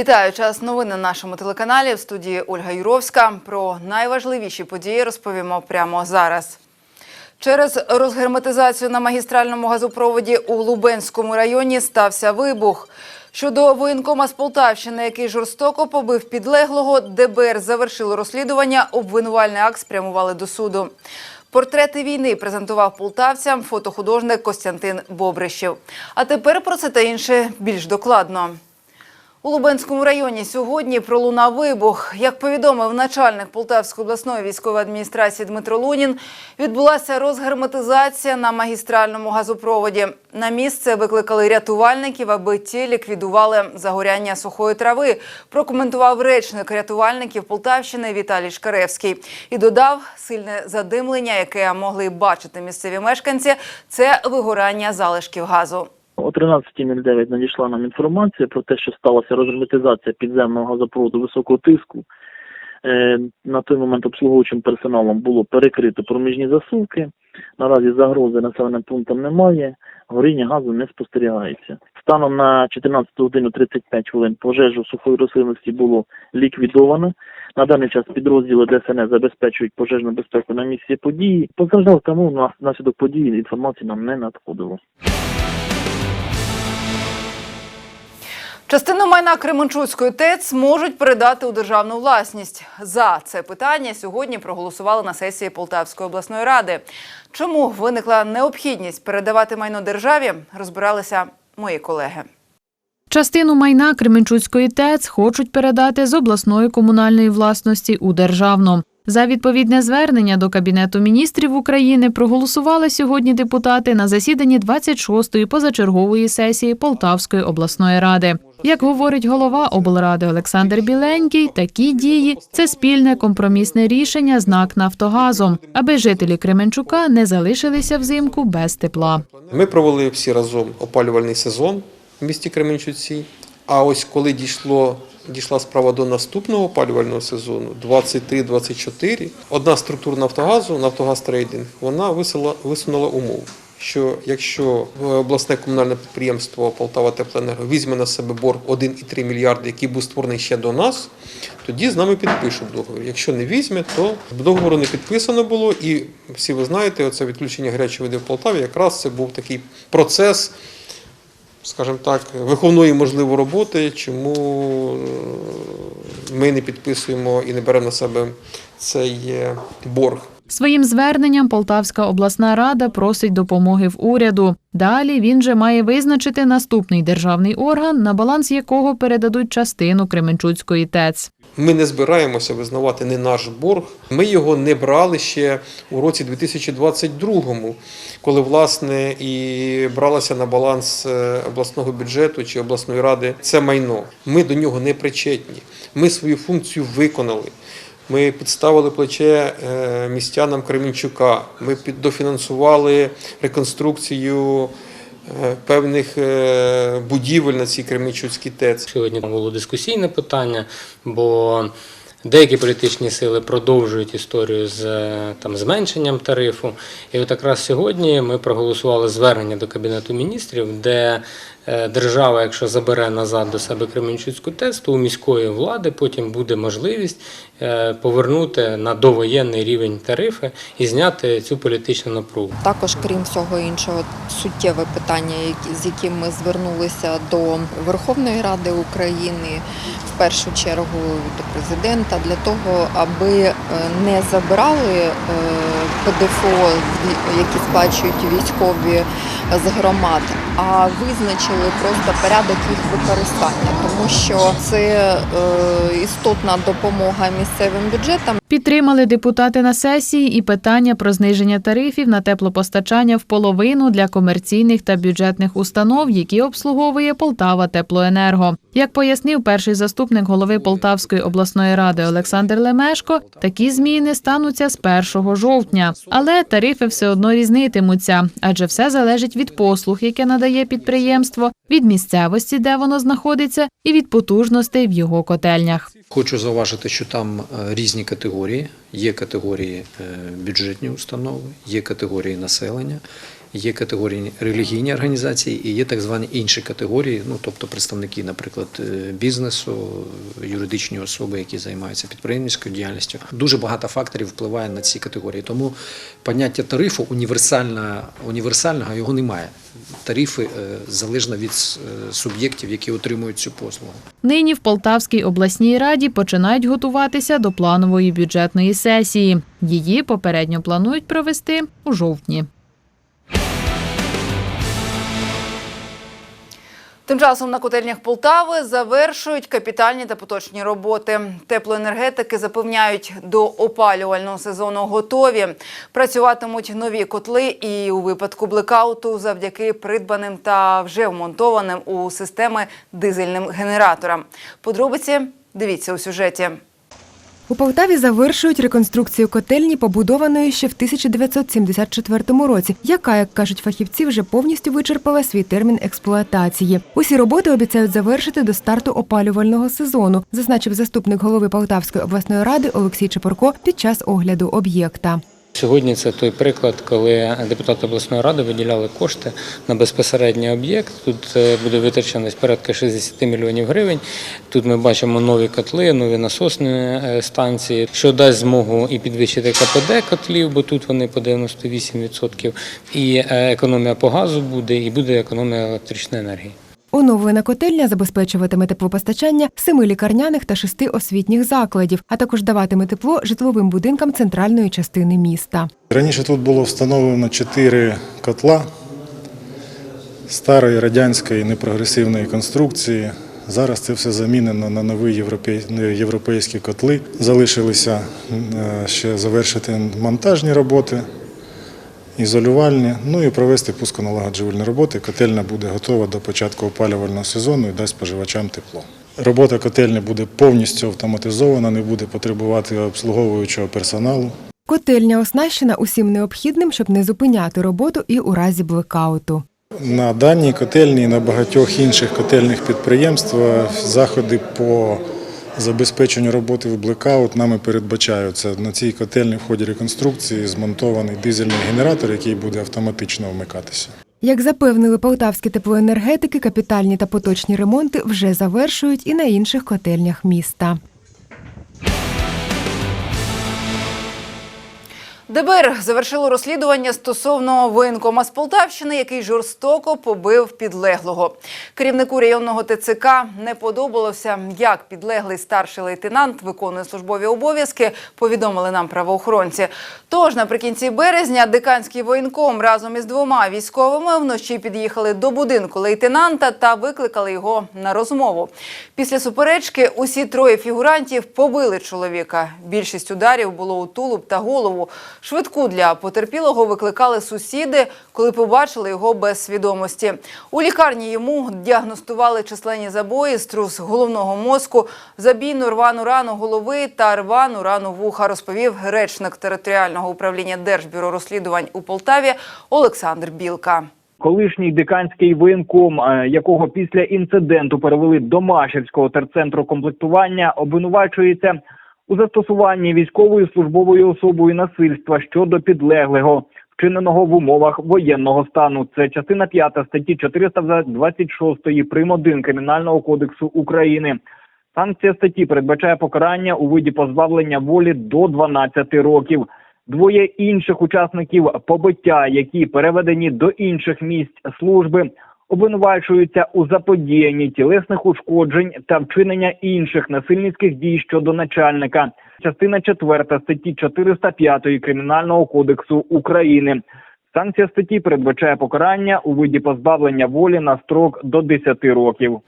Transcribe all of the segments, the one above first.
Вітаю час новин на нашому телеканалі в студії Ольга Юровська. Про найважливіші події розповімо прямо зараз. Через розгерметизацію на магістральному газопроводі у Лубенському районі стався вибух. Щодо воєнкома з Полтавщини, який жорстоко побив підлеглого, ДБР завершило розслідування. Обвинувальний акт спрямували до суду. Портрети війни презентував полтавцям фотохудожник Костянтин Бобрищев. А тепер про це та інше більш докладно. У Лубенському районі сьогодні пролунав вибух. Як повідомив начальник Полтавської обласної військової адміністрації Дмитро Лунін, відбулася розгерметизація на магістральному газопроводі. На місце викликали рятувальників, аби ті ліквідували загоряння сухої трави. Прокоментував речник рятувальників Полтавщини Віталій Шкаревський і додав сильне задимлення, яке могли бачити місцеві мешканці. Це вигорання залишків газу. О 13.09 надійшла нам інформація про те, що сталася розгерметизація підземного газопроводу високого тиску. Е, На той момент обслуговуючим персоналом було перекрито проміжні засувки. Наразі загрози населеним пунктам немає, горіння газу не спостерігається. Станом на 14 годину 35 хвилин пожежу сухої рослинності було ліквідовано. На даний час підрозділи ДСНС забезпечують пожежну безпеку на місці події. Постраждав тому на- внаслідок події інформації нам не надходило. Частину майна Кременчуцької ТЕЦ можуть передати у державну власність. За це питання сьогодні проголосували на сесії Полтавської обласної ради. Чому виникла необхідність передавати майно державі, розбиралися мої колеги. Частину майна Кременчуцької ТЕЦ хочуть передати з обласної комунальної власності у державну. За відповідне звернення до Кабінету міністрів України проголосували сьогодні депутати на засіданні 26-ї позачергової сесії Полтавської обласної ради. Як говорить голова облради Олександр Біленький, такі дії це спільне компромісне рішення з НАК Нафтогазом, аби жителі Кременчука не залишилися взимку без тепла. Ми провели всі разом опалювальний сезон в місті Кременчуці. А ось коли дійшло, дійшла справа до наступного опалювального сезону, 23-24, одна структура Нафтогазу, Нафтогаз Трейдинг, вона висунула, умову, що якщо обласне комунальне підприємство Полтава Теплоенерго візьме на себе борг 1,3 мільярди, який був створений ще до нас, тоді з нами підпишуть договір. Якщо не візьме, то договору не підписано було. І всі ви знаєте, оце відключення гарячої води в Полтаві, якраз це був такий процес, скажімо так, виховної можливо роботи, чому е, ми не підписуємо і не беремо на себе цей е, борг. Своїм зверненням Полтавська обласна рада просить допомоги в уряду. Далі він же має визначити наступний державний орган, на баланс якого передадуть частину Кременчуцької ТЕЦ. Ми не збираємося визнавати не наш борг. Ми його не брали ще у році 2022, коли власне і бралося на баланс е, обласного бюджету чи обласної ради це майно. Ми до нього не причетні. Ми свою функцію виконали. Ми підставили плече е, містянам Кремінчука. Ми піддофінансували реконструкцію е, певних е, будівель на цій Кременчуцькій ТЕЦ. Сьогодні було дискусійне питання, бо деякі політичні сили продовжують історію з там зменшенням тарифу. І от якраз сьогодні ми проголосували звернення до Кабінету міністрів, де держава, якщо забере назад до себе Кременчуцьку ТЕЦ, то у міської влади потім буде можливість е, повернути на довоєнний рівень тарифи і зняти цю політичну напругу. Також, крім всього іншого, суттєве питання, з яким ми звернулися до Верховної Ради України, в першу чергу до президента, для того, аби е, не забирали е, ПДФО, які сплачують військові з громад, а визначили просто порядок їх використання, тому що це е, істотна допомога місцевим бюджетам. Підтримали депутати на сесії і питання про зниження тарифів на теплопостачання в половину для комерційних та бюджетних установ, які обслуговує Полтава Теплоенерго. Як пояснив перший заступник голови Полтавської обласної ради Олександр Лемешко, такі зміни стануться з 1 жовтня, але тарифи все одно різнитимуться, адже все залежить від послуг, яке надає підприємство, від місцевості, де воно знаходиться, і від потужностей в його котельнях. Хочу зауважити, що там е, різні категорії. Є категорії е, бюджетні установи, є категорії населення, є категорії релігійні організації і є так звані інші категорії, ну тобто представники, наприклад, е, бізнесу, юридичні особи, які займаються підприємницькою діяльністю. Дуже багато факторів впливає на ці категорії. Тому поняття тарифу універсальна, універсального його немає. Тарифи е, залежно від е, суб'єктів, які отримують цю послугу. Нині в Полтавській обласній раді починають готуватися до планової бюджетної сесії. Її попередньо планують провести у жовтні. Тим часом на котельнях Полтави завершують капітальні та поточні роботи. Теплоенергетики запевняють, до опалювального сезону готові. Працюватимуть нові котли і у випадку блекауту завдяки придбаним та вже вмонтованим у системи дизельним генераторам. Подробиці дивіться у сюжеті. У Полтаві завершують реконструкцію котельні, побудованої ще в 1974 році, яка, як кажуть фахівці, вже повністю вичерпала свій термін експлуатації. Усі роботи обіцяють завершити до старту опалювального сезону, зазначив заступник голови Полтавської обласної ради Олексій Чепурко під час огляду об'єкта. Сьогодні це той приклад, коли депутати обласної ради виділяли кошти на безпосередній об'єкт. Тут е, буде витрачено порядка 60 мільйонів гривень. Тут ми бачимо нові котли, нові насосні е, станції, що дасть змогу і підвищити КПД котлів, бо тут вони по 98%, і е, економія по газу буде, і буде економія електричної енергії. Оновлена котельня забезпечуватиме теплопостачання семи лікарняних та шести освітніх закладів, а також даватиме тепло житловим будинкам центральної частини міста. Раніше тут було встановлено чотири котла старої радянської непрогресивної конструкції. Зараз це все замінено на нові європей- європейські котли. Залишилося е, ще завершити монтажні роботи, ізолювальні, ну і провести пусконалагоджувальні роботи. Котельня буде готова до початку опалювального сезону і дасть споживачам тепло. Робота котельні буде повністю автоматизована, не буде потребувати обслуговуючого персоналу. Котельня оснащена усім необхідним, щоб не зупиняти роботу і у разі блекауту. На даній котельні і на багатьох інших котельних підприємствах заходи по забезпеченню роботи в блекаут нами передбачаються. На цій котельні в ході реконструкції змонтований дизельний генератор, який буде автоматично вмикатися. Як запевнили полтавські теплоенергетики, капітальні та поточні ремонти вже завершують і на інших котельнях міста. ДБР завершило розслідування стосовно воєнкома з Полтавщини, який жорстоко побив підлеглого. Керівнику районного ТЦК не подобалося, як підлеглий старший лейтенант виконує службові обов'язки. Повідомили нам правоохоронці. Тож наприкінці березня деканський воєнком разом із двома військовими вночі під'їхали до будинку лейтенанта та викликали його на розмову. Після суперечки усі троє фігурантів побили чоловіка. Більшість ударів було у тулуб та голову. Швидку для потерпілого викликали сусіди, коли побачили його без свідомості. У лікарні йому діагностували численні забої, струс головного мозку, забійну рвану рану голови та рвану рану вуха, розповів речник територіального управління Держбюро розслідувань у Полтаві Олександр Білка. Колишній деканський воєнком, е, якого після інциденту перевели до Машівського терцентру комплектування, обвинувачується у застосуванні військовою службовою особою насильства щодо підлеглого, вчиненого в умовах воєнного стану. Це частина 5 статті 426 прим. 1 Кримінального кодексу України. Санкція статті передбачає покарання у виді позбавлення волі до 12 років. Двоє інших учасників побиття, які переведені до інших місць служби, обвинувачуються у заподіянні тілесних ушкоджень та вчинення інших насильницьких дій щодо начальника. Частина 4 статті 405 Кримінального кодексу України. Санкція статті передбачає покарання у виді позбавлення волі на строк до 10 років.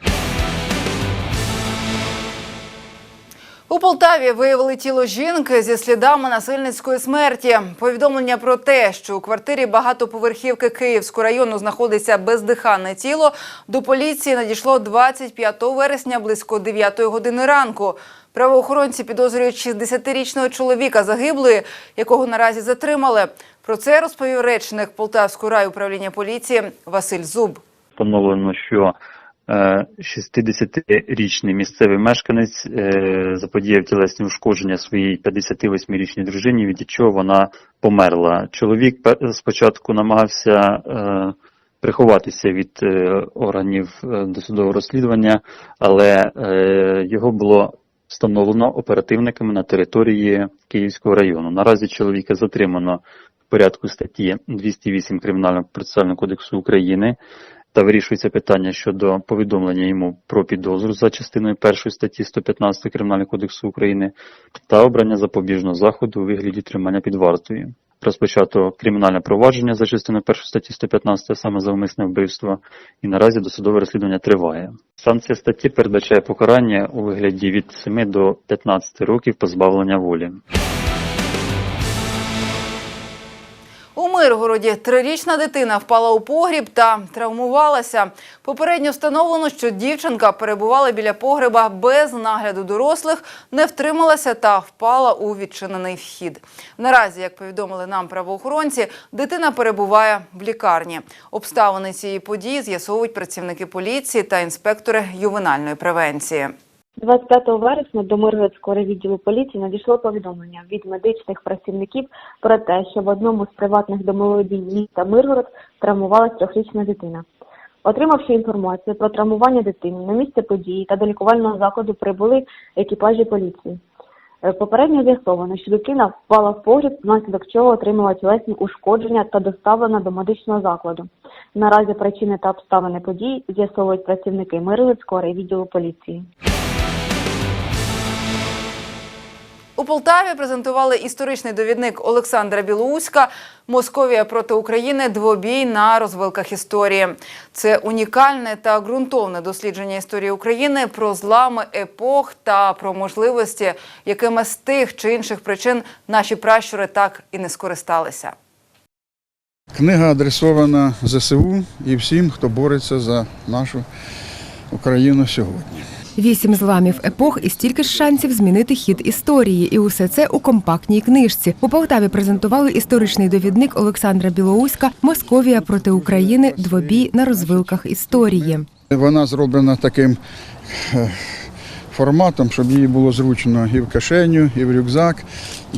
Полтаві виявили тіло жінки зі слідами насильницької смерті. Повідомлення про те, що у квартирі багатоповерхівки Київського району знаходиться бездиханне тіло, до поліції надійшло 25 вересня близько 9 години ранку. Правоохоронці підозрюють 60-річного чоловіка загиблої, якого наразі затримали. Про це розповів речник Полтавського райуправління поліції Василь Зуб. Встановлено, що 60-річний місцевий мешканець е, заподіяв тілесні ушкодження своїй 58-річній дружині, від чого вона померла. Чоловік спочатку намагався е, приховатися від е, органів е, досудового розслідування, але е, його було встановлено оперативниками на території Київського району. Наразі чоловіка затримано в порядку статті 208 Кримінального процесуального кодексу України та вирішується питання щодо повідомлення йому про підозру за частиною першої статті 115 Кримінального кодексу України та обрання запобіжного заходу у вигляді тримання під вартою. Розпочато кримінальне провадження за частиною першої статті 115, саме за умисне вбивство, і наразі досудове розслідування триває. Санкція статті передбачає покарання у вигляді від 7 до 15 років позбавлення волі. Миргороді трирічна дитина впала у погріб та травмувалася. Попередньо встановлено, що дівчинка перебувала біля погреба без нагляду дорослих, не втрималася та впала у відчинений вхід. Наразі, як повідомили нам правоохоронці, дитина перебуває в лікарні. Обставини цієї події з'ясовують працівники поліції та інспектори ювенальної превенції. 25 вересня до Миргородського райвідділу поліції надійшло повідомлення від медичних працівників про те, що в одному з приватних домоволодінь міста Миргород травмувалась трьохрічна дитина. Отримавши інформацію про травмування дитини, на місце події та до лікувального закладу прибули екіпажі поліції. Е, Попередньо з'ясовано, що дитина впала в погріб, внаслідок чого отримала тілесні ушкодження та доставлена до медичного закладу. Наразі причини та обставини подій з'ясовують працівники Миргородського райвідділу поліції. У Полтаві презентували історичний довідник Олександра Білоуська Московія проти України. Двобій на розвилках історії. Це унікальне та ґрунтовне дослідження історії України про злами епох та про можливості, якими з тих чи інших причин наші пращури так і не скористалися. Книга адресована ЗСУ і всім, хто бореться за нашу Україну сьогодні. Вісім зламів епох і стільки ж шансів змінити хід історії. І усе це у компактній книжці. У Полтаві презентували історичний довідник Олександра Білоуська Московія проти України. Двобій на розвилках історії. Вона зроблена таким е, форматом, щоб її було зручно і в кишеню, і в рюкзак.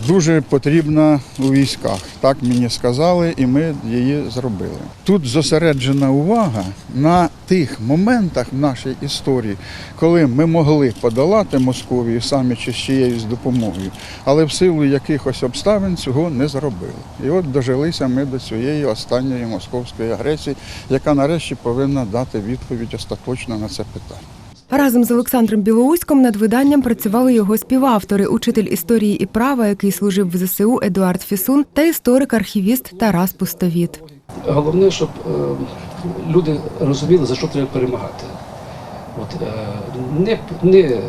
Дуже потрібна у військах. Так мені сказали, і ми її зробили. Тут зосереджена увага на тих моментах в нашій історії, коли ми могли подолати Московію самі чи з чиєюсь допомогою, але в силу якихось обставин цього не зробили. І от дожилися ми до цієї останньої московської агресії, яка нарешті повинна дати відповідь остаточно на це питання. Разом з Олександром Білоуськом над виданням працювали його співавтори, учитель історії і права, який служив в ЗСУ Едуард Фісун, та історик-архівіст Тарас Пустовіт. Головне, щоб е, люди розуміли, за що треба перемагати. От, е, не, не,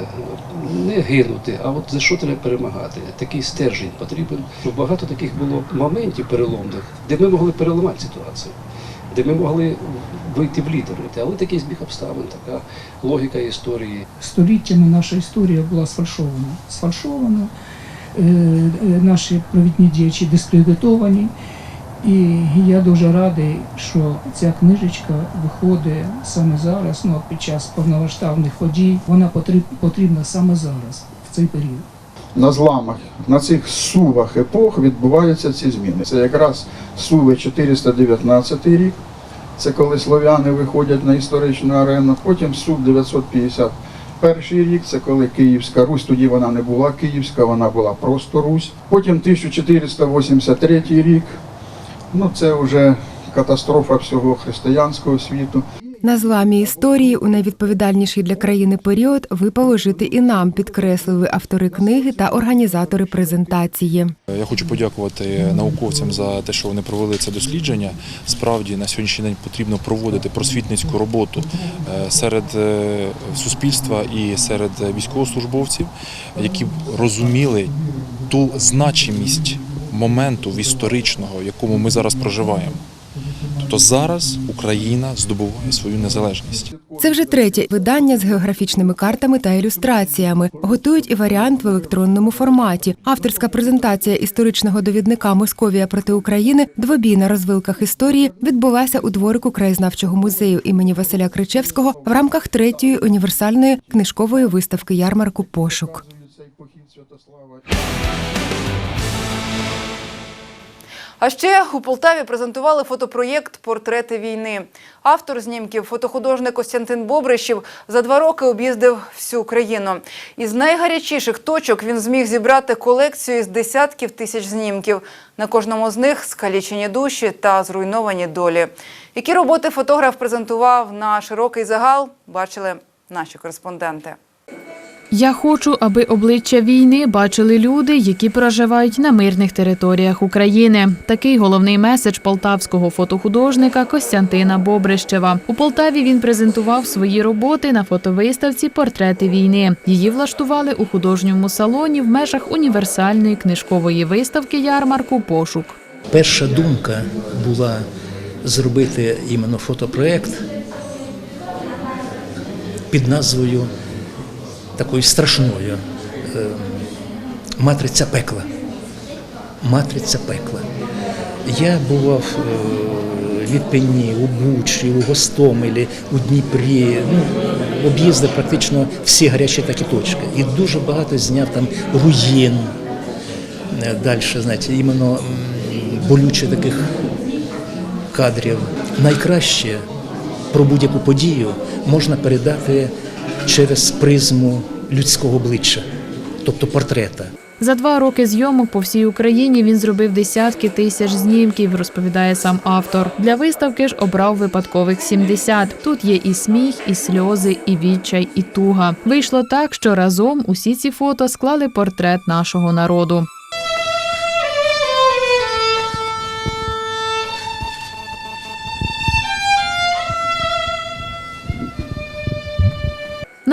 не гинути, а от за що треба перемагати. Такий стержень потрібен. Багато таких було моментів переломних, де ми могли переламати ситуацію, де ми могли вийти в лідери. Але такий збіг обставин, така логіка історії. століттями наша історія була сфальшована. Сфальшована, е, е, наші провідні діячі дискредитовані. І я дуже радий, що ця книжечка виходить саме зараз, ну, під час повномасштабних подій. Вона потрібна саме зараз, в цей період. На зламах, на цих сувах епох відбуваються ці зміни. Це якраз суви 419 рік, це коли слов'яни виходять на історичну арену, потім сув 951 рік, це коли Київська Русь, тоді вона не була Київська, вона була просто Русь. Потім 1483 рік, ну це вже катастрофа всього християнського світу. На зламі історії у найвідповідальніший для країни період випало жити і нам, підкреслили автори книги та організатори презентації. Я хочу подякувати науковцям за те, що вони провели це дослідження. Справді на сьогоднішній день потрібно проводити просвітницьку роботу е, серед е, суспільства і серед військовослужбовців, які розуміли ту значимість моменту історичного, в якому ми зараз проживаємо. Тобто зараз Україна здобуває свою незалежність. Це вже третє видання з географічними картами та ілюстраціями. Готують і варіант в електронному форматі. Авторська презентація історичного довідника Московія проти України двобій на розвилках історії відбулася у дворику краєзнавчого музею імені Василя Кричевського в рамках третьої універсальної книжкової виставки ярмарку Пошук. А ще у Полтаві презентували фотопроєкт Портрети війни. Автор знімків, фотохудожник Костянтин Бобрищів, за два роки об'їздив всю країну. Із найгарячіших точок він зміг зібрати колекцію із десятків тисяч знімків. На кожному з них скалічені душі та зруйновані долі. Які роботи фотограф презентував на широкий загал, бачили наші кореспонденти. Я хочу, аби обличчя війни бачили люди, які проживають на мирних територіях України. Такий головний меседж полтавського фотохудожника Костянтина Бобрищева. У Полтаві він презентував свої роботи на фотовиставці Портрети війни. Її влаштували у художньому салоні в межах універсальної книжкової виставки ярмарку Пошук. Перша думка була зробити іменно фотопроект під назвою такою страшною е, Матриця пекла. Матриця пекла. Я бував е, в Ірпені, у Бучі, у Гостомелі, у Дніпрі. Ну, об'їздив практично всі гарячі такі точки. І дуже багато зняв там руїн. Далі, знаєте, іменно болюче таких кадрів. Найкраще про будь-яку подію можна передати через призму людського обличчя, тобто портрета. За два роки зйомок по всій Україні він зробив десятки тисяч знімків, розповідає сам автор. Для виставки ж обрав випадкових 70. Тут є і сміх, і сльози, і відчай, і туга. Вийшло так, що разом усі ці фото склали портрет нашого народу.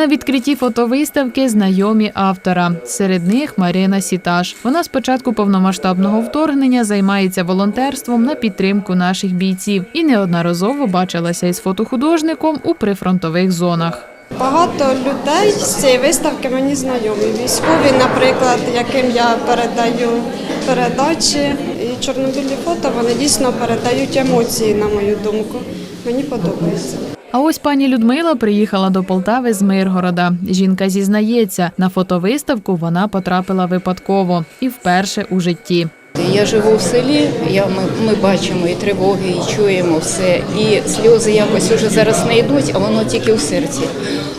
На відкритті фотовиставки знайомі автора. Серед них Марина Сіташ. Вона з початку повномасштабного вторгнення займається волонтерством на підтримку наших бійців і неодноразово бачилася із фотохудожником у прифронтових зонах. Багато людей з цієї виставки мені знайомі. Військові, наприклад, яким я передаю передачі і чорнобілі фото, вони дійсно передають емоції, на мою думку. Мені подобається. А ось пані Людмила приїхала до Полтави з Миргорода. Жінка зізнається, на фотовиставку вона потрапила випадково і вперше у житті. Я живу в селі, я, ми, ми бачимо і тривоги, і чуємо все. І сльози якось уже зараз не йдуть, а воно тільки в серці.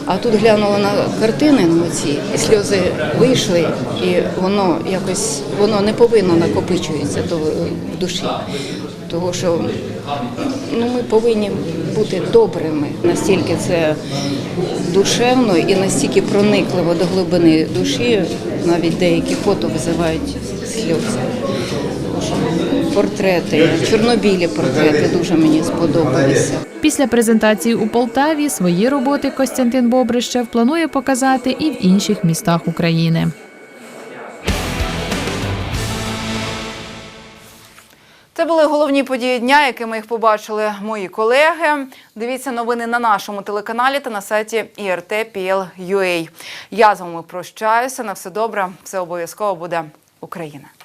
А тут глянула на картини на ці, і сльози вийшли, і воно якось воно не повинно накопичуватися до, в душі. Тому що ну, ми повинні бути добрими. Настільки це душевно і настільки проникливо до глибини душі, навіть деякі фото визивають сльози. Портрети, чорнобілі портрети дуже мені сподобалися. Після презентації у Полтаві свої роботи Костянтин Бобрищев планує показати і в інших містах України. Це були головні події дня, якими їх побачили мої колеги. Дивіться новини на нашому телеканалі та на сайті IRT.PL.UA. Я з вами прощаюся. На все добре. Все обов'язково буде Україна.